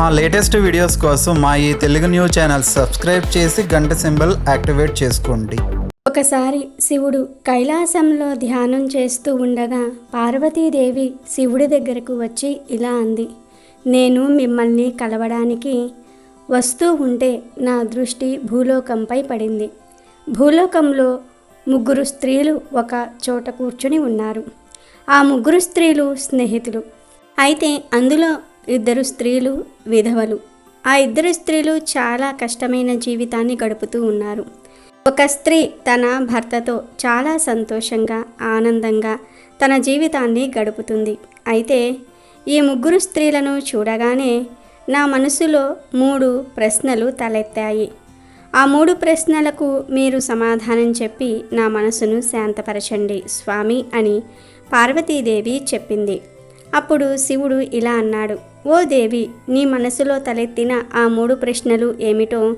మా latest videos కోసం మా ఈ తెలుగు న్యూస్ ఛానల్ సబ్స్క్రైబ్ చేసి గంట సింబల్ యాక్టివేట్ చేసుకోండి. ఒకసారి శివుడు కైలాసంలో ధ్యానం చేస్తూ ఉండగా పార్వతీదేవి శివుడి దగ్గరకు వచ్చి ఇలా అంది నేను మిమ్మల్ని కలవడానికి వస్తూ ఉంటే నా దృష్టి భూలోకంపై పడింది. భూలోకంలో ముగ్గురు స్త్రీలు ఒక చోట కూర్చుని ఉన్నారు. ఆ ముగ్గురు స్త్రీలు స్నేహితులు. అయితే అందులో ఇద్దరు స్త్రీలు విధవలు. ఆ ఇద్దరు స్త్రీలు చాలా కష్టమైన జీవితాన్ని గడుపుతూ ఉన్నారు. ఒక స్త్రీ తన భర్తతో చాలా సంతోషంగా ఆనందంగా తన జీవితాన్ని గడుపుతుంది. అయితే ఈ ముగ్గురు స్త్రీలను చూడగానే నా మనసులో మూడు ప్రశ్నలు తలెత్తాయి. ఆ మూడు ప్రశ్నలకు మీరు సమాధానం చెప్పి నా మనసును శాంతపరచండి స్వామి అని పార్వతీదేవి చెప్పింది. అప్పుడు శివుడు ఇలా అన్నాడు ఓ దేవి నీ మనసులో తలెత్తిన ఆ మూడు ప్రశ్నలు ఏమిటో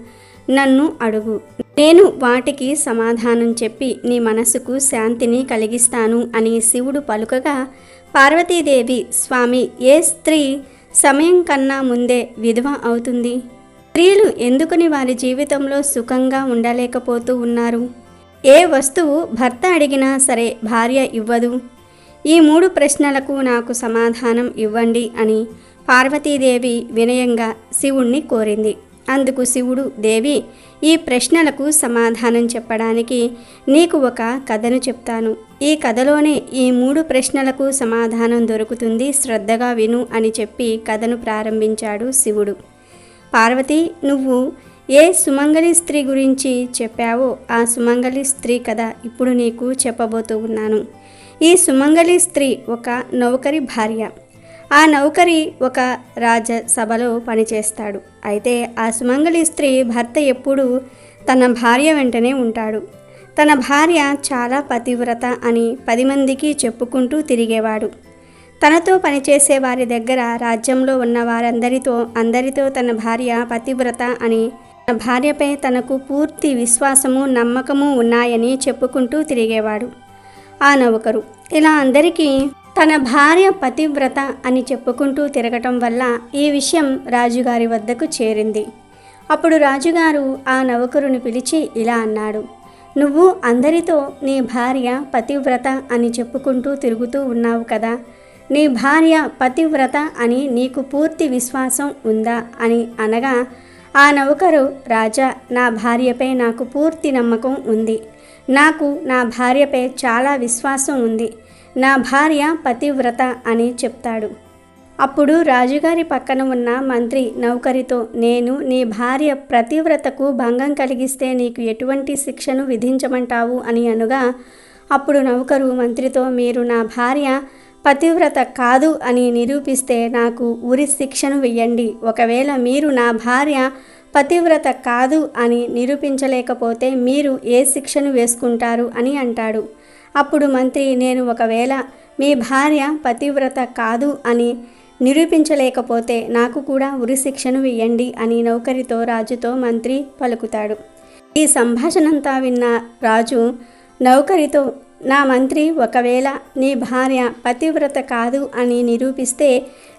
నన్ను అడుగు. నేను వాటికి సమాధానం చెప్పి నీ మనసుకు శాంతిని కలిగిస్తాను అని శివుడు పలుకగా పార్వతీదేవి స్వామి ఏ స్త్రీ సమయం కన్నా ముందే విధవ అవుతుంది? స్త్రీలు ఎందుకుని వారి జీవితంలో సుఖంగా ఉండలేకపోతూ ఉన్నారు? ఏ వస్తువు భర్త అడిగినా సరే భార్య ఇవ్వదు. ఈ మూడు ప్రశ్నలకు నాకు సమాధానం ఇవ్వండి అని పార్వతీదేవి వినయంగా శివుణ్ణి కోరింది. అందుకు శివుడు దేవి ఈ ప్రశ్నలకు సమాధానం చెప్పడానికి నీకు ఒక కథను చెప్తాను. ఈ కథలోనే ఈ మూడు ప్రశ్నలకు సమాధానం దొరుకుతుంది. శ్రద్ధగా విను అని చెప్పి కథను ప్రారంభించాడు శివుడు. పార్వతి నువ్వు ఏ సుమంగళి స్త్రీ గురించి చెప్పావో ఆ సుమంగళి స్త్రీ కథ ఇప్పుడు నీకు చెప్పబోతూ ఉన్నాను. ఈ సుమంగళి స్త్రీ ఒక నౌకరి భార్య. ఆ నౌకరి ఒక రాజసభలో పనిచేస్తాడు. అయితే ఆ సుమంగళి స్త్రీ భర్త ఎప్పుడూ తన భార్య వెంటనే ఉంటాడు. తన భార్య చాలా పతివ్రత అని పది మందికి చెప్పుకుంటూ తిరిగేవాడు. తనతో పనిచేసే వారి దగ్గర రాజ్యంలో ఉన్న వారందరితో అందరితో తన భార్య పతివ్రత అని తన భార్యపై తనకు పూర్తి విశ్వాసము నమ్మకము ఉన్నాయని చెప్పుకుంటూ తిరిగేవాడు. ఆ నౌకరు. ఇలా అందరికీ తన భార్య పతివ్రత అని చెప్పుకుంటూ తిరగటం వల్ల ఈ విషయం రాజుగారి వద్దకు చేరింది. అప్పుడు రాజుగారు ఆ నౌకరుని పిలిచి ఇలా అన్నాడు. నువ్వు అందరితో నీ భార్య పతివ్రత అని చెప్పుకుంటూ తిరుగుతూ ఉన్నావు కదా. నీ భార్య పతివ్రత అని నీకు పూర్తి విశ్వాసం ఉందా? అని అనగా ఆ నౌకరు రాజా నా భార్యపై నాకు పూర్తి నమ్మకం ఉంది. నాకు నా భార్యపై చాలా విశ్వాసం ఉంది. నా భార్య పతివ్రత అని చెప్తాడు. అప్పుడు రాజుగారి పక్కన ఉన్న మంత్రి నౌకరితో నేను నీ భార్య ప్రతివ్రతకు భంగం కలిగిస్తే నీకు ఎటువంటి శిక్షను విధించమంటావు? అని అనుగా అప్పుడు నౌకరు మంత్రితో మీరు నా భార్య పతివ్రత కాదు అని నిరూపిస్తే నాకు ఉరి శిక్షను వెయ్యండి. ఒకవేళ మీరు నా భార్య పతివ్రత కాదు అని నిరూపించలేకపోతే మీరు ఏ శిక్షను వేసుకుంటారు అని అంటాడు. అప్పుడు మంత్రి నేను ఒకవేళ మీ భార్య పతివ్రత కాదు అని నిరూపించలేకపోతే నాకు కూడా ఉరి శిక్షను వెయ్యండి అని నౌకరితో రాజుతో మంత్రి పలుకుతాడు. ఈ సంభాషణంతా విన్న రాజు నౌకరితో నా మంత్రి ఒకవేళ నీ భార్య పతివ్రత కాదు అని నిరూపిస్తే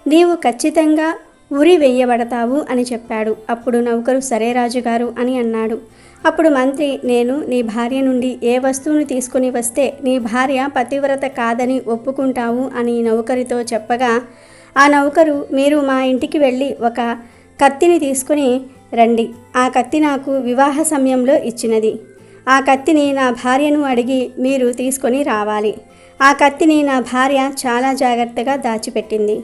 నీవు ఖచ్చితంగా ఉరి వెయ్యబడతావు అని చెప్పాడు. అప్పుడు నౌకరు సరే రాజుగారు అని అన్నాడు. అప్పుడు మంత్రి నేను నీ భార్య నుండి ఏ వస్తువును తీసుకుని వస్తే నీ భార్య పతివ్రత కాదని ఒప్పుకుంటావు అని నౌకరితో చెప్పగా ఆ నౌకరు మీరు మా ఇంటికి వెళ్ళి ఒక కత్తిని తీసుకుని రండి. ఆ కత్తి నాకు వివాహ సమయంలో ఇచ్చినది. ఆ కత్తిని నా భార్యను అడిగి మీరు తీసుకొని రావాలి. ఆ కత్తిని నా భార్య చాలా జాగ్రత్తగా దాచిపెట్టింది.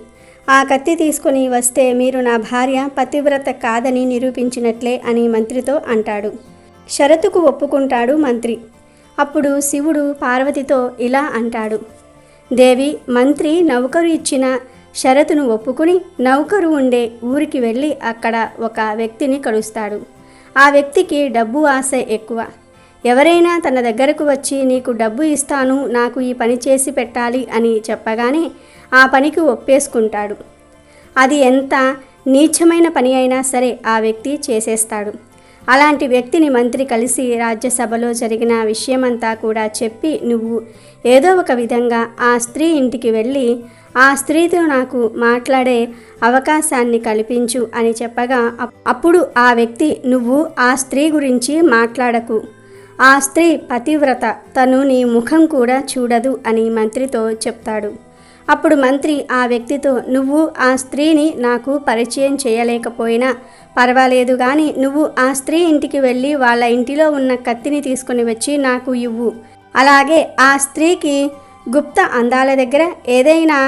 ఆ కత్తి తీసుకొని వస్తే మీరు నా భార్య పతివ్రత కాదని నిరూపించినట్లే అని మంత్రితో అంటాడు. షరతుకు ఒప్పుకుంటాడు మంత్రి. అప్పుడు శివుడు పార్వతితో ఇలా అంటాడు. దేవి మంత్రి నౌకరు ఇచ్చిన షరతును ఒప్పుకుని నౌకరు ఉండే ఊరికి వెళ్ళి అక్కడ ఒక వ్యక్తిని కలుస్తాడు. ఆ వ్యక్తికి డబ్బు ఆశ ఎక్కువ. ఎవరైనా తన దగ్గరకు వచ్చి నీకు డబ్బు ఇస్తాను నాకు ఈ పని చేసి పెట్టాలి అని చెప్పగానే ఆ పనికి ఒప్పేసుకుంటాడు. అది ఎంత నీచమైన పని అయినా సరే ఆ వ్యక్తి చేసేస్తాడు. అలాంటి వ్యక్తిని మంత్రి కలిసి రాజ్యసభలో జరిగిన విషయమంతా కూడా చెప్పి నువ్వు ఏదో ఒక విధంగా ఆ స్త్రీ ఇంటికి వెళ్ళి ఆ స్త్రీతో నాకు మాట్లాడే అవకాశాన్ని కల్పించు అని చెప్పగా అప్పుడు ఆ వ్యక్తి నువ్వు ఆ స్త్రీ గురించి మాట్లాడకు. ఆ స్త్రీ పతివ్రత తను నీ ముఖం కూడా చూడదు అని మంత్రితో చెప్తాడు. అప్పుడు మంత్రి ఆ వ్యక్తితో నువ్వు ఆ స్త్రీని నాకు పరిచయం చేయలేకపోయినా పర్వాలేదు కానీ నువ్వు ఆ స్త్రీ ఇంటికి వెళ్ళి వాళ్ళ ఇంటిలో ఉన్న కత్తిని తీసుకుని వచ్చి నాకు ఇవ్వు. అలాగే ఆ స్త్రీకి గుప్త అందాల దగ్గర ఏదైనా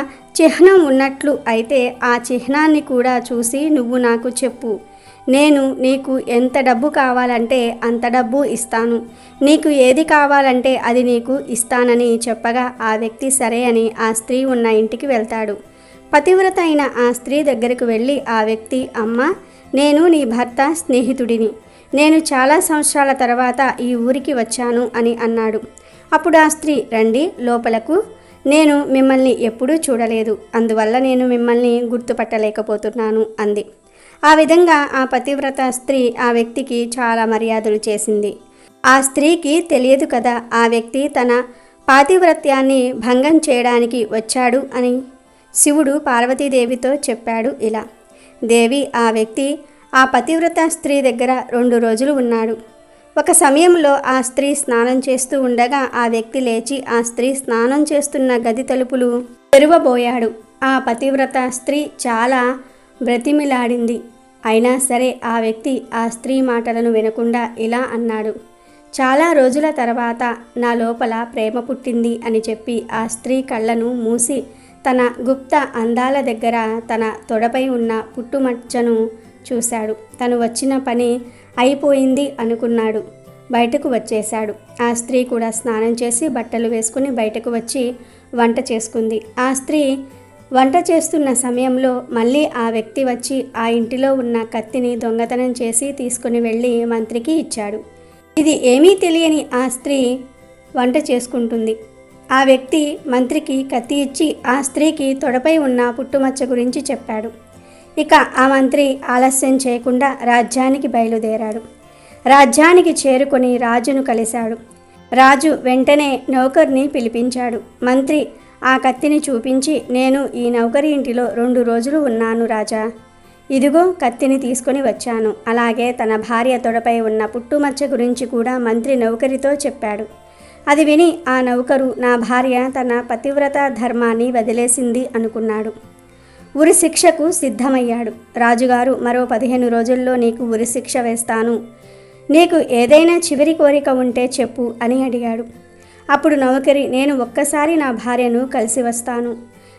చిహ్నం ఉన్నట్లు అయితే ఆ చిహ్నాన్ని కూడా చూసి నువ్వు నాకు చెప్పు. నేను నీకు ఎంత డబ్బు కావాలంటే అంత డబ్బు ఇస్తాను. నీకు ఏది కావాలంటే అది నీకు ఇస్తానని చెప్పగా ఆ వ్యక్తి సరే అని ఆ స్త్రీ ఉన్న ఇంటికి వెళ్తాడు. పతివ్రత అయిన ఆ స్త్రీ దగ్గరకు వెళ్ళి ఆ వ్యక్తి అమ్మ నేను నీ భర్త స్నేహితుడిని. నేను చాలా సంవత్సరాల తర్వాత ఈ ఊరికి వచ్చాను అని అన్నాడు. అప్పుడు ఆ స్త్రీ రండి లోపలకు. నేను మిమ్మల్ని ఎప్పుడూ చూడలేదు. అందువల్ల నేను మిమ్మల్ని గుర్తుపట్టలేకపోతున్నాను అంది. ఆ విధంగా ఆ పతివ్రత స్త్రీ ఆ వ్యక్తికి చాలా మర్యాదలు చేసింది. ఆ స్త్రీకి తెలియదు కదా ఆ వ్యక్తి తన పాతివ్రత్యాన్ని భంగం చేయడానికి వచ్చాడు అని శివుడు పార్వతీదేవితో చెప్పాడు ఇలా. దేవి ఆ వ్యక్తి ఆ పతివ్రత స్త్రీ దగ్గర రెండు రోజులు ఉన్నాడు. ఒక సమయంలో ఆ స్త్రీ స్నానం చేస్తూ ఉండగా ఆ వ్యక్తి లేచి ఆ స్త్రీ స్నానం చేస్తున్న గది తలుపులు తెరువబోయాడు. ఆ పతివ్రత స్త్రీ చాలా బ్రతిమిలాడింది. అయినా సరే ఆ వ్యక్తి ఆ స్త్రీ మాటలను వినకుండా ఇలా అన్నాడు. చాలా రోజుల తర్వాత నా లోపల ప్రేమ పుట్టింది అని చెప్పి ఆ స్త్రీ కళ్ళను మూసి తన గుప్త అందాల దగ్గర తన తొడపై ఉన్న పుట్టుమచ్చను చూశాడు. తను వచ్చిన పని అయిపోయింది అనుకున్నాడు. బయటకు వచ్చేశాడు. ఆ స్త్రీ కూడా స్నానం చేసి బట్టలు వేసుకుని బయటకు వచ్చి వంట చేసుకుంది. ఆ స్త్రీ వంట చేస్తున్న సమయంలో మళ్ళీ ఆ వ్యక్తి వచ్చి ఆ ఇంటిలో ఉన్న కత్తిని దొంగతనం చేసి తీసుకుని వెళ్ళి మంత్రికి ఇచ్చాడు. ఇది ఏమీ తెలియని ఆ స్త్రీ వంట చేసుకుంటుంది. ఆ వ్యక్తి మంత్రికి కత్తి ఇచ్చి ఆ స్త్రీకి తొడపై ఉన్న పుట్టుమచ్చ గురించి చెప్పాడు. ఇక ఆ మంత్రి ఆలస్యం చేయకుండా రాజ్యానికి బయలుదేరాడు. రాజ్యానికి చేరుకొని రాజును కలిశాడు. రాజు వెంటనే నౌకర్ని పిలిపించాడు. మంత్రి ఆ కత్తిని చూపించి నేను ఈ నౌకరి ఇంటిలో రెండు రోజులు ఉన్నాను రాజా. ఇదిగో కత్తిని తీసుకొని వచ్చాను. అలాగే తన భార్య తొడపై ఉన్న పుట్టుమచ్చ గురించి కూడా మంత్రి నౌకరితో చెప్పాడు. అది విని ఆ నౌకరు నా భార్య తన పతివ్రత ధర్మాన్ని వదిలేసింది అనుకున్నాడు. ఉరి శిక్షకు సిద్ధమయ్యాడు. రాజుగారు మరో పదిహేను రోజుల్లో నీకు ఉరి శిక్ష వేస్తాను. నీకు ఏదైనా చివరి కోరిక ఉంటే చెప్పు అని అడిగాడు. అప్పుడు నౌకరి నేను ఒక్కసారి నా భార్యను కలిసి వస్తాను.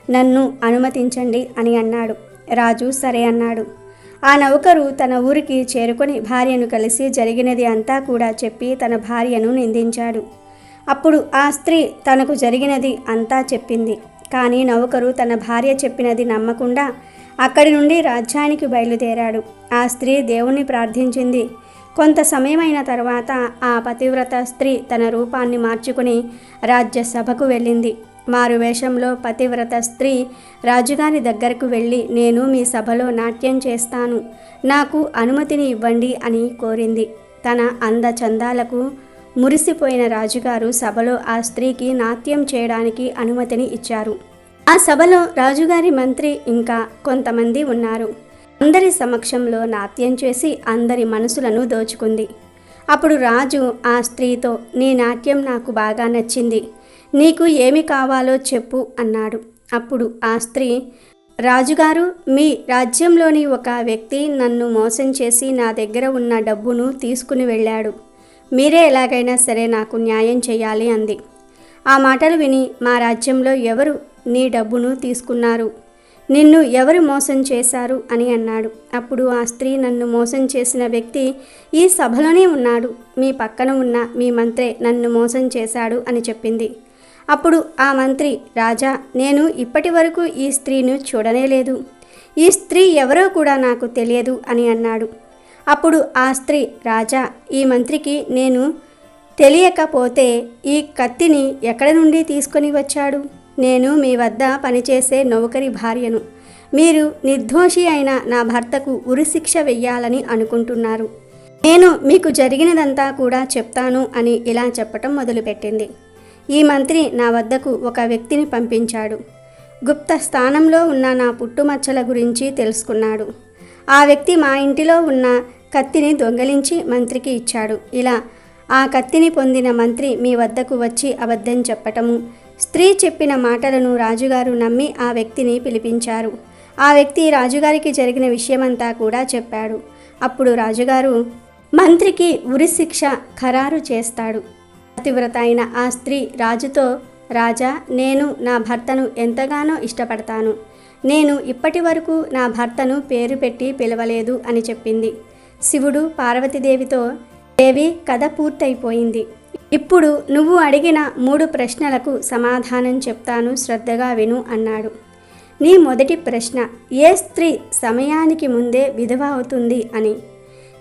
నన్ను అనుమతించండి అని అన్నాడు. రాజు సరే అన్నాడు. ఆ నౌకరు తన ఊరికి చేరుకొని భార్యను కలిసి జరిగినది అంతా కూడా చెప్పి తన భార్యను నిందించాడు. అప్పుడు ఆ స్త్రీ తనకు జరిగినది అంతా చెప్పింది. కానీ నౌకరు తన భార్య చెప్పినది నమ్మకుండా అక్కడి నుండి రాజ్యానికి బయలుదేరాడు. ఆ స్త్రీ దేవుణ్ణి ప్రార్థించింది. కొంత సమయమైన తర్వాత ఆ పతివ్రత స్త్రీ తన రూపాన్ని మార్చుకుని రాజ్యసభకు వెళ్ళింది. మారు వేషంలో పతివ్రత స్త్రీ రాజుగారి దగ్గరకు వెళ్ళి నేను మీ సభలో నాట్యం చేస్తాను. నాకు అనుమతిని ఇవ్వండి అని కోరింది. తన అందచందాలకు మురిసిపోయిన రాజుగారు సభలో ఆ స్త్రీకి నాట్యం చేయడానికి అనుమతిని ఇచ్చారు. ఆ సభలో రాజుగారి మంత్రి ఇంకా కొంతమంది ఉన్నారు. అందరి సమక్షంలో నాట్యం చేసి అందరి మనసులను దోచుకుంది. అప్పుడు రాజు ఆ స్త్రీతో నీ నాట్యం నాకు బాగా నచ్చింది. నీకు ఏమి కావాలో చెప్పు అన్నాడు. అప్పుడు ఆ స్త్రీ రాజుగారు మీ రాజ్యంలోని ఒక వ్యక్తి నన్ను మోసం చేసి నా దగ్గర ఉన్న డబ్బును తీసుకుని వెళ్ళాడు. మీరే ఎలాగైనా సరే నాకు న్యాయం చేయాలి అంది. ఆ మాటలు విని మా రాజ్యంలో ఎవరు నీ డబ్బును తీసుకున్నారు? నిన్ను ఎవరు మోసం చేశారు? అని అన్నాడు. అప్పుడు ఆ స్త్రీ నన్ను మోసం చేసిన వ్యక్తి ఈ సభలోనే ఉన్నాడు. మీ పక్కన ఉన్న మీ మంత్రే నన్ను మోసం చేశాడు అని చెప్పింది. అప్పుడు ఆ మంత్రి రాజా నేను ఇప్పటి వరకు ఈ స్త్రీను చూడనే లేదు. ఈ స్త్రీ ఎవరో కూడా నాకు తెలియదు అని అన్నాడు. అప్పుడు ఆ స్త్రీ రాజా ఈ మంత్రికి నేను తెలియకపోతే ఈ కత్తిని ఎక్కడ నుండి తీసుకొని వచ్చాడు? నేను మీ వద్ద పనిచేసే నౌకరి భార్యను. మీరు నిర్దోషి అయిన నా భర్తకు ఉరిశిక్ష వెయ్యాలని అనుకుంటున్నారు. నేను మీకు జరిగినదంతా కూడా చెప్తాను అని ఇలా చెప్పటం మొదలుపెట్టింది. ఈ మంత్రి నా వద్దకు ఒక వ్యక్తిని పంపించాడు. గుప్త స్థానంలో ఉన్న నా పుట్టుమచ్చల గురించి తెలుసుకున్నాడు. ఆ వ్యక్తి మా ఇంటిలో ఉన్న కత్తిని దొంగలించి మంత్రికి ఇచ్చాడు. ఇలా ఆ కత్తిని పొందిన మంత్రి మీ వద్దకు వచ్చి అబద్ధం చెప్పటము స్త్రీ చెప్పిన మాటలను రాజుగారు నమ్మి ఆ వ్యక్తిని పిలిపించారు. ఆ వ్యక్తి రాజుగారికి జరిగిన విషయమంతా కూడా చెప్పాడు. అప్పుడు రాజుగారు మంత్రికి ఉరిశిక్ష ఖరారు చేస్తాడు. పతివ్రత అయిన ఆ స్త్రీ రాజుతో రాజా నేను నా భర్తను ఎంతగానో ఇష్టపడతాను. నేను ఇప్పటి వరకు నా భర్తను పేరు పెట్టి పిలవలేదు అని చెప్పింది. శివుడు పార్వతీదేవితో దేవి కథ పూర్తయిపోయింది. ఇప్పుడు నువ్వు అడిగిన మూడు ప్రశ్నలకు సమాధానం చెప్తాను శ్రద్ధగా విను అన్నాడు. నీ మొదటి ప్రశ్న ఏ స్త్రీ సమయానికి ముందే విధవ అవుతుంది అని?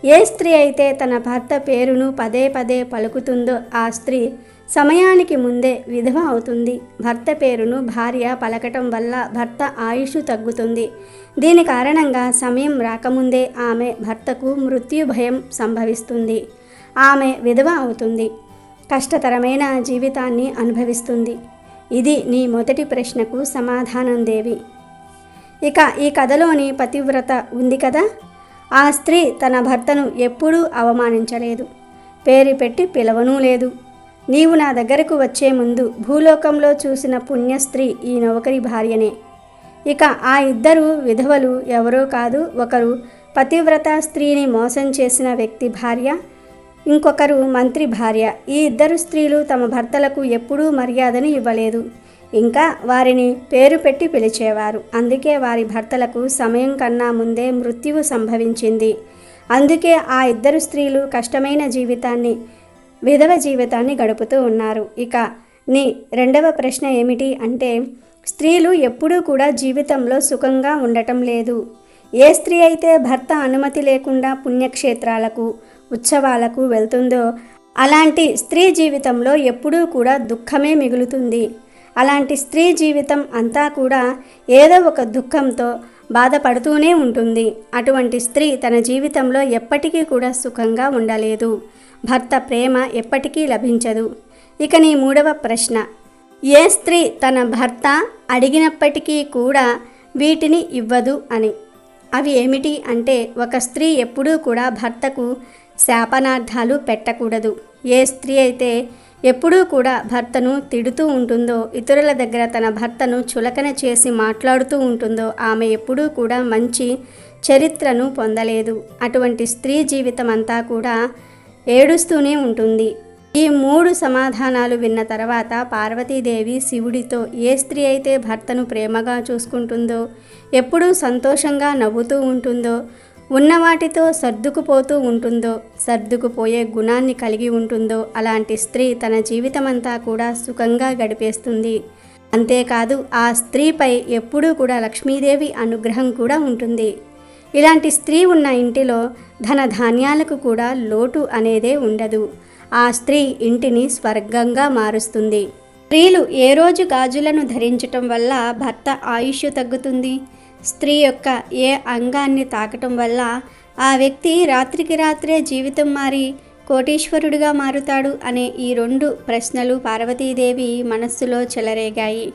ఏ స్త్రీ అయితే తన భర్త పేరును పదే పదే పలుకుతుందో ఆ స్త్రీ సమయానికి ముందే విధవ అవుతుంది. భర్త పేరును భార్య పలకటం వల్ల భర్త ఆయుష్ తగ్గుతుంది. దీని కారణంగా సమయం రాకముందే ఆమె భర్తకు మృత్యు భయం సంభవిస్తుంది. ఆమె విధవ అవుతుంది. కష్టతరమైన జీవితాన్ని అనుభవిస్తుంది. ఇది నీ మొదటి ప్రశ్నకు సమాధానం దేవి. ఇక ఈ కథలోని పతివ్రత ఉంది కదా? ఆ స్త్రీ తన భర్తను ఎప్పుడూ అవమానించలేదు. పేరు పెట్టి పిలవనూ లేదు. నీవు నా దగ్గరకు వచ్చే ముందు భూలోకంలో చూసిన పుణ్యస్త్రీ ఈ నౌకరి భార్యనే. ఇక ఆ ఇద్దరు విధవలు ఎవరో కాదు ఒకరు పతివ్రత స్త్రీని మోసం చేసిన వ్యక్తి భార్య ఇంకొకరు మంత్రి భార్య. ఈ ఇద్దరు స్త్రీలు తమ భర్తలకు ఎప్పుడూ మర్యాదను ఇవ్వలేదు. ఇంకా వారిని పేరు పెట్టి పిలిచేవారు. అందుకే వారి భర్తలకు సమయం కన్నా ముందే మృత్యువు సంభవించింది. అందుకే ఆ ఇద్దరు స్త్రీలు కష్టమైన జీవితాన్ని విధవ జీవితాన్ని గడుపుతూ ఉన్నారు. ఇక నీ రెండవ ప్రశ్న ఏమిటి అంటే స్త్రీలు ఎప్పుడూ కూడా జీవితంలో సుఖంగా ఉండటం లేదు. ఏ స్త్రీ అయితే భర్త అనుమతి లేకుండా పుణ్యక్షేత్రాలకు ఉత్సవాలకు వెళ్తుందో అలాంటి స్త్రీ జీవితంలో ఎప్పుడూ కూడా దుఃఖమే మిగులుతుంది. అలాంటి స్త్రీ జీవితం అంతా కూడా ఏదో ఒక దుఃఖంతో బాధపడుతూనే ఉంటుంది. అటువంటి స్త్రీ తన జీవితంలో ఎప్పటికీ కూడా సుఖంగా ఉండలేదు. భర్త ప్రేమ ఎప్పటికీ లభించదు. ఇక నీ మూడవ ప్రశ్న. ఏ స్త్రీ తన భర్త అడిగినప్పటికీ కూడా వీటిని ఇవ్వదు అని. అవి ఏమిటి అంటే ఒక స్త్రీ ఎప్పుడూ కూడా భర్తకు శాపనార్థాలు పెట్టకూడదు. ఏ స్త్రీ అయితే ఎప్పుడూ కూడా భర్తను తిడుతూ ఉంటుందో ఇతరుల దగ్గర తన భర్తను చులకన చేసి మాట్లాడుతూ ఉంటుందో ఆమె ఎప్పుడూ కూడా మంచి చరిత్రను పొందలేదు. అటువంటి స్త్రీ జీవితం అంతా కూడా ఏడుస్తూనే ఉంటుంది. ఈ మూడు సమాధానాలు విన్న తర్వాత పార్వతీదేవి శివుడితో ఏ స్త్రీ అయితే భర్తను ప్రేమగా చూసుకుంటుందో ఎప్పుడూ సంతోషంగా నవ్వుతూ ఉంటుందో ఉన్న వాటితో సర్దుకుపోతూ ఉంటుందో సర్దుకుపోయే గుణాన్ని కలిగి ఉంటుందో అలాంటి స్త్రీ తన జీవితమంతా కూడా సుఖంగా గడిపేస్తుంది. అంతేకాదు ఆ స్త్రీపై ఎప్పుడూ కూడా లక్ష్మీదేవి అనుగ్రహం కూడా ఉంటుంది. ఇలాంటి స్త్రీ ఉన్న ఇంటిలో ధన ధాన్యాలకు కూడా లోటు అనేదే ఉండదు. ఆ స్త్రీ ఇంటిని స్వర్గంగా మారుస్తుంది. స్త్రీలు ఏ రోజు గాజులను ధరించటం వల్ల భర్త ఆయుష్ తగ్గుతుంది? స్త్రీ యొక్క ఏ అంగాన్ని తాకటం వల్ల ఆ వ్యక్తి రాత్రికి రాత్రే జీవితం మారి కోటీశ్వరుడిగా మారుతాడు అనే ఈ రెండు ప్రశ్నలు పార్వతీదేవి మనస్సులో చెలరేగాయి.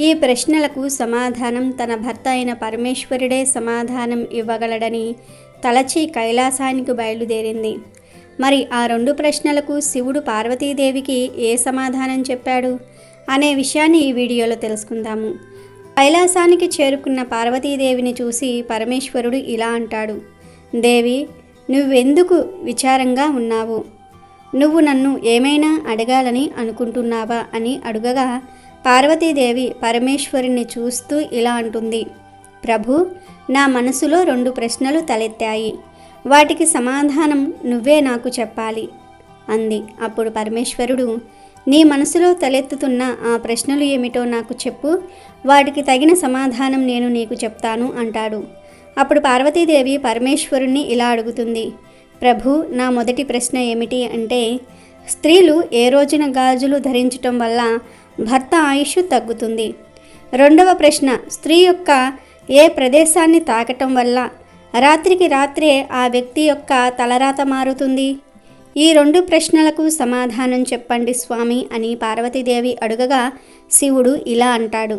ఈ ప్రశ్నలకు సమాధానం తన భర్త అయిన పరమేశ్వరుడే సమాధానం ఇవ్వగలడని తలచి కైలాసానికి బయలుదేరింది. మరి ఆ రెండు ప్రశ్నలకు శివుడు పార్వతీదేవికి ఏ సమాధానం చెప్పాడు? అనే విషయాన్ని ఈ వీడియోలో తెలుసుకుందాము. కైలాసానికి చేరుకున్న పార్వతీదేవిని చూసి పరమేశ్వరుడు ఇలా అంటాడు. దేవి నువ్వెందుకు విచారంగా ఉన్నావు? నువ్వు నన్ను ఏమైనా అడగాలని అనుకుంటున్నావా? అని అడుగగా పార్వతీదేవి పరమేశ్వరుణ్ణి చూస్తూ ఇలా అంటుంది. ప్రభు నా మనసులో రెండు ప్రశ్నలు తలెత్తాయి. వాటికి సమాధానం నువ్వే నాకు చెప్పాలి అంది. అప్పుడు పరమేశ్వరుడు నీ మనసులో తలెత్తుతున్న ఆ ప్రశ్నలు ఏమిటో నాకు చెప్పు. వాటికి తగిన సమాధానం నేను నీకు చెప్తాను అంటాడు. అప్పుడు పార్వతీదేవి పరమేశ్వరుణ్ణి ఇలా అడుగుతుంది. ప్రభు నా మొదటి ప్రశ్న ఏమిటి అంటే స్త్రీలు ఏ రోజున గాజులు ధరించటం వల్ల భర్త ఆయుష్ తగ్గుతుంది? రెండవ ప్రశ్న స్త్రీ యొక్క ఏ ప్రదేశాన్ని తాకటం వల్ల రాత్రికి రాత్రే ఆ వ్యక్తి యొక్క తలరాత మారుతుంది? ఈ రెండు ప్రశ్నలకు సమాధానం చెప్పండి స్వామి అని పార్వతీదేవి అడుగగా శివుడు ఇలా అంటాడు.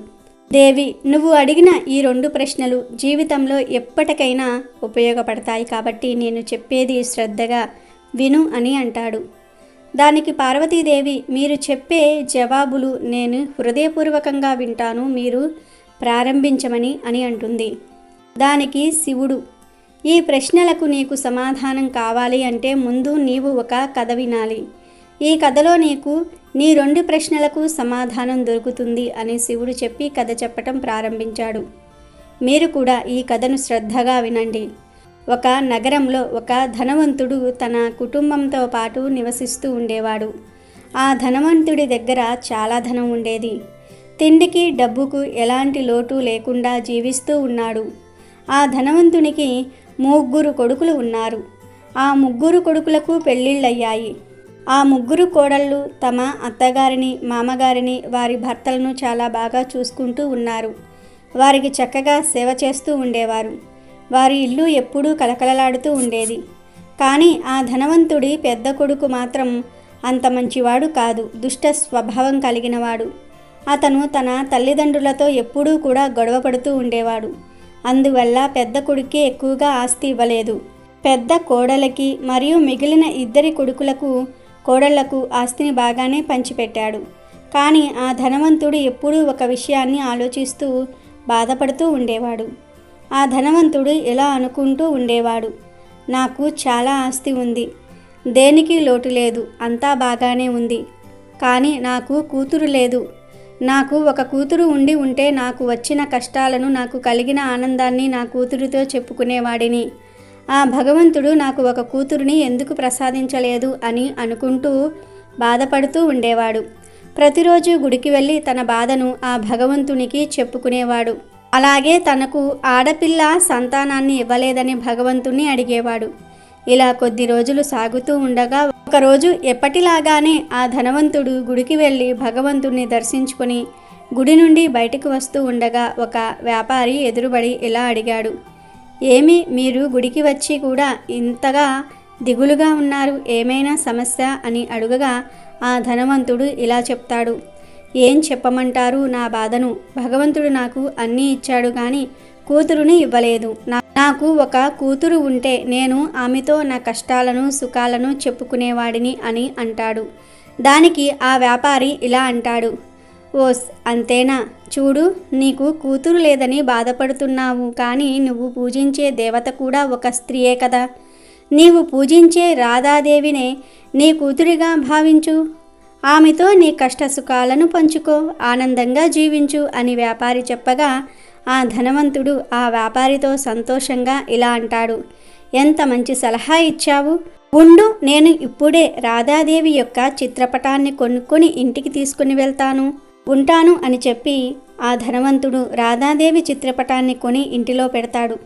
దేవి నువ్వు అడిగిన ఈ రెండు ప్రశ్నలు జీవితంలో ఎప్పటికైనా ఉపయోగపడతాయి కాబట్టి నేను చెప్పేది శ్రద్ధగా విను అని అంటాడు. దానికి పార్వతీదేవి మీరు చెప్పే జవాబులు నేను హృదయపూర్వకంగా వింటాను మీరు ప్రారంభించమని అని అంటుంది. దానికి శివుడు ఈ ప్రశ్నలకు నీకు సమాధానం కావాలి అంటే ముందు నీవు ఒక కథ వినాలి. ఈ కథలో నీకు నీ రెండు ప్రశ్నలకు సమాధానం దొరుకుతుంది అని శివుడు చెప్పి కథ చెప్పటం ప్రారంభించాడు. మీరు కూడా ఈ కథను శ్రద్ధగా వినండి. ఒక నగరంలో ఒక ధనవంతుడు తన కుటుంబంతో పాటు నివసిస్తూ ఉండేవాడు. ఆ ధనవంతుడి దగ్గర చాలా ధనం ఉండేది. తిండికి డబ్బుకు ఎలాంటి లోటు లేకుండా జీవిస్తూ ఉన్నాడు. ఆ ధనవంతునికి ముగ్గురు కొడుకులు ఉన్నారు. ఆ ముగ్గురు కొడుకులకు పెళ్ళిళ్ళయ్యాయి. ఆ ముగ్గురు కోడళ్ళు తమ అత్తగారిని మామగారిని వారి భర్తలను చాలా బాగా చూసుకుంటూ ఉన్నారు. వారికి చక్కగా సేవ చేస్తూ ఉండేవారు. వారి ఇల్లు ఎప్పుడూ కలకలలాడుతూ ఉండేది. కానీ ఆ ధనవంతుడి పెద్ద కొడుకు మాత్రం అంత మంచివాడు కాదు. దుష్ట స్వభావం కలిగినవాడు. అతను తన తల్లిదండ్రులతో ఎప్పుడూ కూడా గొడవ పడుతూ ఉండేవాడు. అందువల్ల పెద్ద కొడుకే ఎక్కువగా ఆస్తి ఇవ్వలేదు. పెద్ద కోడలకి మరియు మిగిలిన ఇద్దరి కొడుకులకు కోడళ్ళకు ఆస్తిని బాగానే పంచిపెట్టాడు. కానీ ఆ ధనవంతుడు ఎప్పుడూ ఒక విషయాన్ని ఆలోచిస్తూ బాధపడుతూ ఉండేవాడు. ఆ ధనవంతుడు ఇలా అనుకుంటూ ఉండేవాడు నాకు చాలా ఆస్తి ఉంది. దేనికి లోటు లేదు. అంతా బాగానే ఉంది. కానీ నాకు కూతురు లేదు. నాకు ఒక కూతురు ఉండి ఉంటే నాకు వచ్చిన కష్టాలను నాకు కలిగిన ఆనందాన్ని నా కూతురితో చెప్పుకునేవాడిని. ఆ భగవంతుడు నాకు ఒక కూతురుని ఎందుకు ప్రసాదించలేదు అని అనుకుంటూ బాధపడుతూ ఉండేవాడు. ప్రతిరోజు గుడికి వెళ్ళి తన బాధను ఆ భగవంతునికి చెప్పుకునేవాడు. అలాగే తనకు ఆడపిల్ల సంతానాన్ని ఇవ్వలేదని భగవంతుణ్ణి అడిగేవాడు. ఇలా కొద్ది రోజులు సాగుతూ ఉండగా ఒకరోజు ఎప్పటిలాగానే ఆ ధనవంతుడు గుడికి వెళ్ళి భగవంతుణ్ణి దర్శించుకుని గుడి నుండి బయటకు వస్తూ ఉండగా ఒక వ్యాపారి ఎదురుబడి ఇలా అడిగాడు ఏమి మీరు గుడికి వచ్చి కూడా ఇంతగా దిగులుగా ఉన్నారు? ఏమైనా సమస్య? అని అడుగగా ఆ ధనవంతుడు ఇలా చెప్తాడు ఏం చెప్పమంటారు నా బాధను? భగవంతుడు నాకు అన్నీ ఇచ్చాడు కానీ కూతురుని ఇవ్వలేదు. నాకు ఒక కూతురు ఉంటే నేను ఆమెతో నా కష్టాలను సుఖాలను చెప్పుకునేవాడిని అని అంటాడు. దానికి ఆ వ్యాపారి ఇలా అంటాడు. ఓస్ అంతేనా? చూడు నీకు కూతురు లేదని బాధపడుతున్నావు కానీ నువ్వు పూజించే దేవత కూడా ఒక స్త్రీయే కదా. నీవు పూజించే రాధాదేవినే నీ కూతురిగా భావించు. ఆమెతో నీ కష్ట సుఖాలను పంచుకో ఆనందంగా జీవించు అని వ్యాపారి చెప్పగా ఆ ధనవంతుడు ఆ వ్యాపారితో సంతోషంగా ఇలా అంటాడు. ఎంత మంచి సలహా ఇచ్చావు? ఉండు నేను ఇప్పుడే రాధాదేవి యొక్క చిత్రపటాన్ని కొనుక్కొని ఇంటికి తీసుకుని వెళ్తాను. ఉంటాను అని చెప్పి ఆ ధనవంతుడు రాధాదేవి చిత్రపటాన్ని కొని ఇంటిలో పెడతాడు.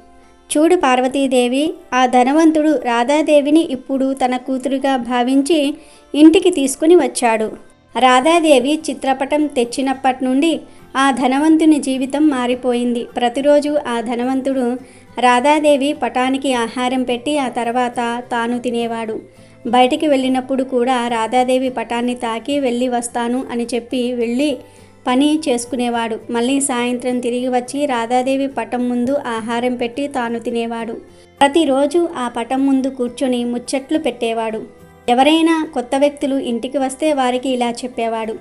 చూడు పార్వతీదేవి ఆ ధనవంతుడు రాధాదేవిని ఇప్పుడు తన కూతురుగా భావించి ఇంటికి తీసుకుని వచ్చాడు. రాధాదేవి చిత్రపటం తెచ్చినప్పటి నుండి ఆ ధనవంతుని జీవితం మారిపోయింది. ప్రతిరోజు ఆ ధనవంతుడు రాధాదేవి పటానికి ఆహారం పెట్టి ఆ తర్వాత తాను తినేవాడు. బయటికి వెళ్ళినప్పుడు కూడా రాధాదేవి పటాన్ని తాకి వెళ్ళి వస్తాను అని చెప్పి వెళ్ళి పని చేసుకునేవాడు. మళ్ళీ సాయంత్రం తిరిగి వచ్చి రాధాదేవి పటం ముందు ఆహారం పెట్టి తాను తినేవాడు. ప్రతిరోజు ఆ పటం ముందు కూర్చొని ముచ్చట్లు పెట్టేవాడు. ఎవరైనా కొత్త వ్యక్తులు ఇంటికి వస్తే వారికి ఇలా చెప్పేవాడు.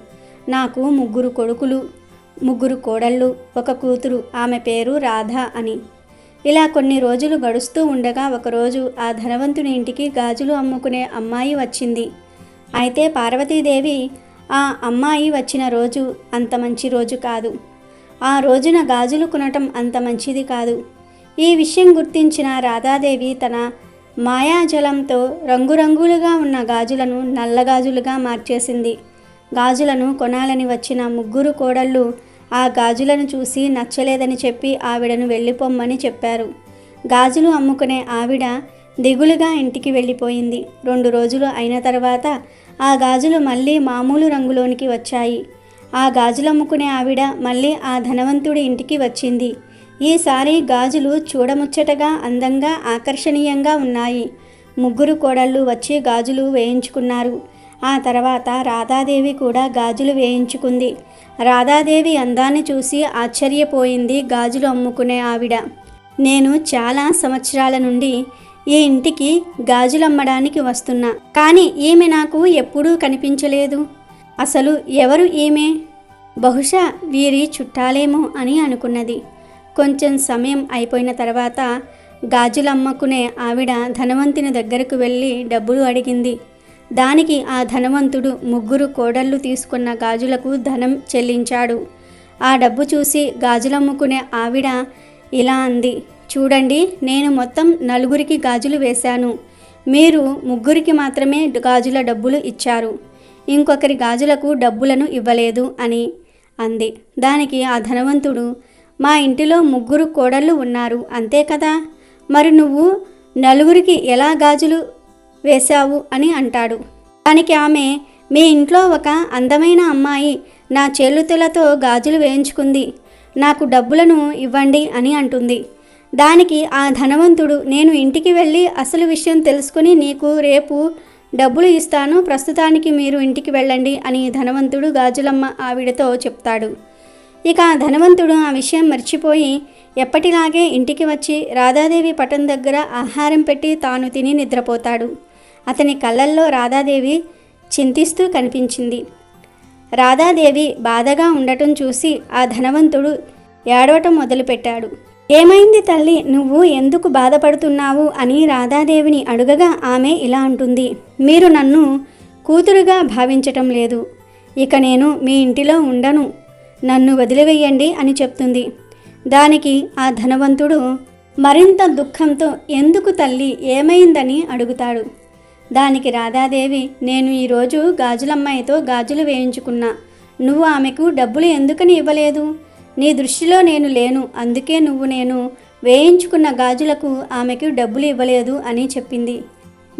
నాకు ముగ్గురు కొడుకులు ముగ్గురు కోడళ్ళు ఒక కూతురు ఆమె పేరు రాధ అని. ఇలా కొన్ని రోజులు గడుస్తూ ఉండగా ఒకరోజు ఆ ధనవంతుని ఇంటికి గాజులు అమ్ముకునే అమ్మాయి వచ్చింది. అయితే పార్వతీదేవి ఆ అమ్మాయి వచ్చిన రోజు అంత మంచి రోజు కాదు. ఆ రోజున గాజులు కొనటం అంత మంచిది కాదు. ఈ విషయం గుర్తించిన రాధాదేవి తన మాయాజలంతో రంగురంగులుగా ఉన్న గాజులను నల్లగాజులుగా మార్చేసింది. గాజులను కొనాలని వచ్చిన ముగ్గురు కోడళ్ళు ఆ గాజులను చూసి నచ్చలేదని చెప్పి ఆవిడను వెళ్ళిపోమ్మని చెప్పారు. గాజులు అమ్ముకునే ఆవిడ దిగులుగా ఇంటికి వెళ్ళిపోయింది. రెండు రోజులు అయిన తర్వాత ఆ గాజులు మళ్ళీ మామూలు రంగులోనికి వచ్చాయి. ఆ గాజులు అమ్ముకునే ఆవిడ మళ్ళీ ఆ ధనవంతుడి ఇంటికి వచ్చింది. ఈసారి గాజులు చూడముచ్చటగా అందంగా ఆకర్షణీయంగా ఉన్నాయి. ముగ్గురు కోడళ్ళు వచ్చి గాజులు వేయించుకున్నారు. ఆ తర్వాత రాధాదేవి కూడా గాజులు వేయించుకుంది. రాధాదేవి అందాన్ని చూసి ఆశ్చర్యపోయింది గాజులు అమ్ముకునే ఆవిడ. నేను చాలా సంవత్సరాల నుండి ఈ ఇంటికి గాజులు అమ్మడానికి వస్తున్నా. కానీ ఈమె నాకు ఎప్పుడూ కనిపించలేదు. అసలు ఎవరు ఈమె? బహుశా వీరి చుట్టాలేమో అని అనుకున్నది. కొంచెం సమయం అయిపోయిన తర్వాత గాజులు అమ్ముకునే ఆవిడ ధనవంతుని దగ్గరకు వెళ్ళి డబ్బులు అడిగింది. దానికి ఆ ధనవంతుడు ముగ్గురు కోడళ్ళు తీసుకున్న గాజులకు ధనం చెల్లించాడు. ఆ డబ్బు చూసి గాజులమ్ముకునే ఆవిడ ఇలా అంది చూడండి నేను మొత్తం నలుగురికి గాజులు వేశాను. మీరు ముగ్గురికి మాత్రమే గాజుల డబ్బులు ఇచ్చారు. ఇంకొకరి గాజులకు డబ్బులను ఇవ్వలేదు అని అంది. దానికి ఆ ధనవంతుడు మా ఇంటిలో ముగ్గురు కోడళ్ళు ఉన్నారు అంతే కదా? మరి నువ్వు నలుగురికి ఎలా గాజులు వేశావు అని అంటాడు. దానికి ఆమె మీ ఇంట్లో ఒక అందమైన అమ్మాయి నా చేలుతులతో గాజులు వేయించుకుంది. నాకు డబ్బులను ఇవ్వండి అని అంటుంది. దానికి ఆ ధనవంతుడు నేను ఇంటికి వెళ్ళి అసలు విషయం తెలుసుకుని నీకు రేపు డబ్బులు ఇస్తాను. ప్రస్తుతానికి మీరు ఇంటికి వెళ్ళండి అని ధనవంతుడు గాజులమ్మ ఆవిడతో చెప్తాడు. ఇక ఆ ధనవంతుడు ఆ విషయం మర్చిపోయి ఎప్పటిలాగే ఇంటికి వచ్చి రాధాదేవి పటం దగ్గర ఆహారం పెట్టి తాను తిని నిద్రపోతాడు. అతని కళ్ళల్లో రాధాదేవి చింతిస్తూ కనిపించింది. రాధాదేవి బాధగా ఉండటం చూసి ఆ ధనవంతుడు ఏడవటం మొదలుపెట్టాడు. ఏమైంది తల్లి? నువ్వు ఎందుకు బాధపడుతున్నావు అని రాధాదేవిని అడుగగా ఆమె ఇలా అంటుంది. మీరు నన్ను కూతురుగా భావించటం లేదు. ఇక నేను మీ ఇంటిలో ఉండను. నన్ను వదిలివేయండి అని చెప్తుంది. దానికి ఆ ధనవంతుడు మరింత దుఃఖంతో ఎందుకు తల్లి? ఏమైందని అడుగుతాడు. దానికి రాధాదేవి నేను ఈరోజు గాజులమ్మాయితో గాజులు వేయించుకున్నా. నువ్వు ఆమెకు డబ్బులు ఎందుకని ఇవ్వలేదు? నీ దృష్టిలో నేను లేను. అందుకే నువ్వు నేను వేయించుకున్న గాజులకు ఆమెకు డబ్బులు ఇవ్వలేదు అని చెప్పింది.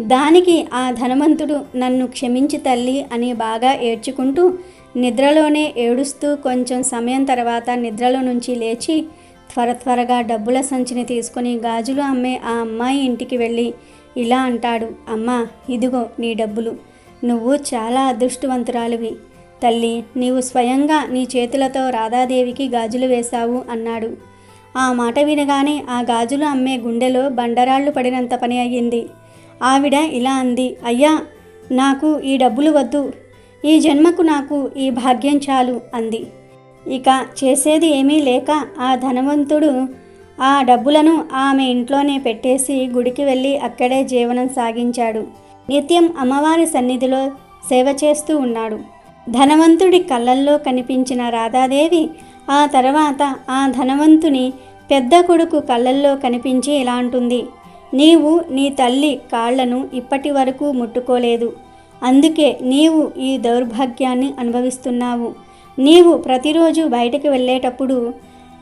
దానికి ఆ ధనవంతుడు నన్ను క్షమించి తల్లి అని బాగా ఏడ్చుకుంటూ నిద్రలోనే ఏడుస్తూ కొంచెం సమయం తర్వాత నిద్రలో నుంచి లేచి త్వర త్వరగా డబ్బుల సంచిని తీసుకొని గాజులు అమ్మే ఆ అమ్మాయి ఇంటికి వెళ్ళి ఇలా అంటాడు. అమ్మా ఇదిగో నీ డబ్బులు. నువ్వు చాలా అదృష్టవంతురాలివి. తల్లి నీవు స్వయంగా నీ చేతులతో రాధాదేవికి గాజులు వేశావు అన్నాడు. ఆ మాట వినగానే ఆ గాజులు అమ్మే గుండెలో బండరాళ్ళు పడినంత పని అయ్యింది. ఆవిడ ఇలా అంది అయ్యా నాకు ఈ డబ్బులు వద్దు. ఈ జన్మకు నాకు ఈ భాగ్యం చాలు అంది. ఇక చేసేది ఏమీ లేక ఆ ధనవంతుడు ఆ డబ్బులను ఆమె ఇంట్లోనే పెట్టేసి గుడికి వెళ్ళి అక్కడే జీవనం సాగించాడు. నిత్యం అమ్మవారి సన్నిధిలో సేవ చేస్తూ ఉన్నాడు. ధనవంతుడి కళ్ళల్లో కనిపించిన రాధాదేవి ఆ తర్వాత ఆ ధనవంతుని పెద్ద కొడుకు కళ్ళల్లో కనిపించి ఇలా అంటుంది నీవు నీ తల్లి కాళ్ళను ఇప్పటి వరకు ముట్టుకోలేదు. అందుకే నీవు ఈ దౌర్భాగ్యాన్ని అనుభవిస్తున్నావు. నీవు ప్రతిరోజు బయటకు వెళ్ళేటప్పుడు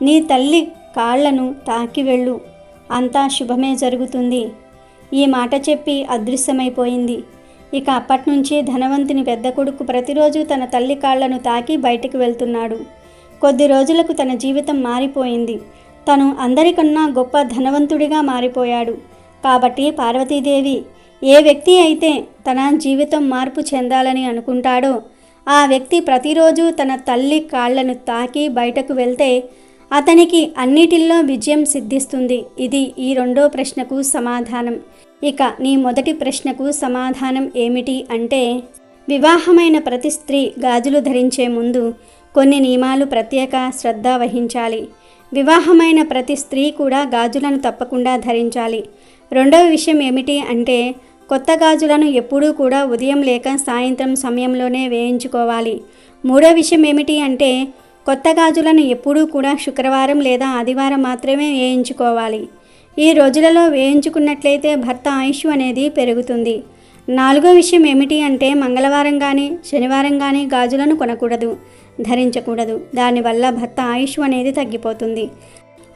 నీ తల్లి కాళ్ళను తాకి వెళ్ళు. అంతా శుభమే జరుగుతుంది. ఈ మాట చెప్పి అదృశ్యమైపోయింది. ఇక అప్పటి నుంచి ధనవంతుని పెద్ద కొడుకు ప్రతిరోజు తన తల్లి కాళ్ళను తాకి బయటకు వెళ్తున్నాడు. కొద్ది రోజులకు తన జీవితం మారిపోయింది. తను అందరికన్నా గొప్ప ధనవంతుడిగా మారిపోయాడు. కాబట్టి పార్వతీదేవి ఏ వ్యక్తి అయితే తన జీవితం మార్పు చెందాలని అనుకుంటాడో ఆ వ్యక్తి ప్రతిరోజు తన తల్లి కాళ్ళను తాకి బయటకు వెళ్తే అతనికి అన్నిటిల్లో విజయం సిద్ధిస్తుంది. ఇది ఈ రెండో ప్రశ్నకు సమాధానం. ఇక నీ మొదటి ప్రశ్నకు సమాధానం ఏమిటి అంటే వివాహమైన ప్రతి స్త్రీ గాజులు ధరించే ముందు కొన్ని నియమాలు ప్రత్యేక శ్రద్ధ వహించాలి. వివాహమైన ప్రతి స్త్రీ కూడా గాజులను తప్పకుండా ధరించాలి. రెండవ విషయం ఏమిటి అంటే కొత్త గాజులను ఎప్పుడూ కూడా ఉదయం లేక సాయంత్రం సమయంలోనే వేయించుకోవాలి. మూడో విషయం ఏమిటి అంటే కొత్త గాజులను ఎప్పుడూ కూడా శుక్రవారం లేదా ఆదివారం మాత్రమే వేయించుకోవాలి. ఈ రోజులలో వేయించుకున్నట్లయితే భర్త ఆయుష్ అనేది పెరుగుతుంది. నాలుగో విషయం ఏమిటి అంటే మంగళవారం కానీ శనివారం కానీ గాజులను కొనకూడదు ధరించకూడదు. దానివల్ల భర్త ఆయుష్ అనేది తగ్గిపోతుంది.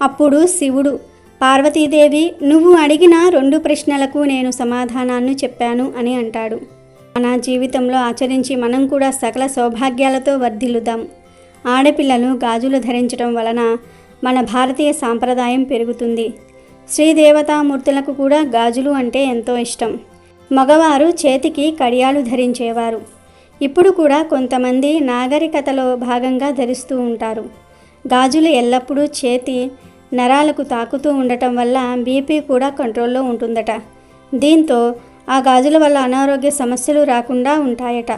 అప్పుడు శివుడు పార్వతీదేవి నువ్వు అడిగిన రెండు ప్రశ్నలకు నేను సమాధానాన్ని చెప్పాను అని అంటాడు. మన జీవితంలో ఆచరించి మనం కూడా సకల సౌభాగ్యాలతో వర్ధిల్లుదాం. ఆడపిల్లలు గాజులు ధరించడం వలన మన భారతీయ సాంప్రదాయం పెరుగుతుంది. శ్రీదేవతామూర్తులకు కూడా గాజులు అంటే ఎంతో ఇష్టం. మగవారు చేతికి కడియాలు ధరించేవారు. ఇప్పుడు కూడా కొంతమంది నాగరికతలో భాగంగా ధరిస్తూ ఉంటారు. గాజులు ఎల్లప్పుడూ చేతి నరాలకు తాకుతూ ఉండటం వల్ల బీపీ కూడా కంట్రోల్లో ఉంటుందట. దీంతో ఆ గాజుల వల్ల అనారోగ్య సమస్యలు రాకుండా ఉంటాయట.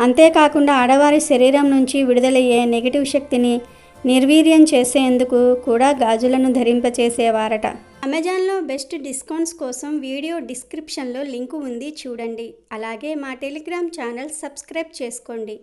అంతేకాకుండా ఆడవారి శరీరం నుంచి విడుదలయ్యే నెగిటివ్ శక్తిని నిర్వీర్యం చేసేందుకు కూడా గాజులను ధరింపచేసేవారట. అమెజాన్లో బెస్ట్ డిస్కౌంట్స్ కోసం వీడియో డిస్క్రిప్షన్లో లింకు ఉంది చూడండి. అలాగే మా టెలిగ్రామ్ ఛానల్ సబ్స్క్రైబ్ చేసుకోండి.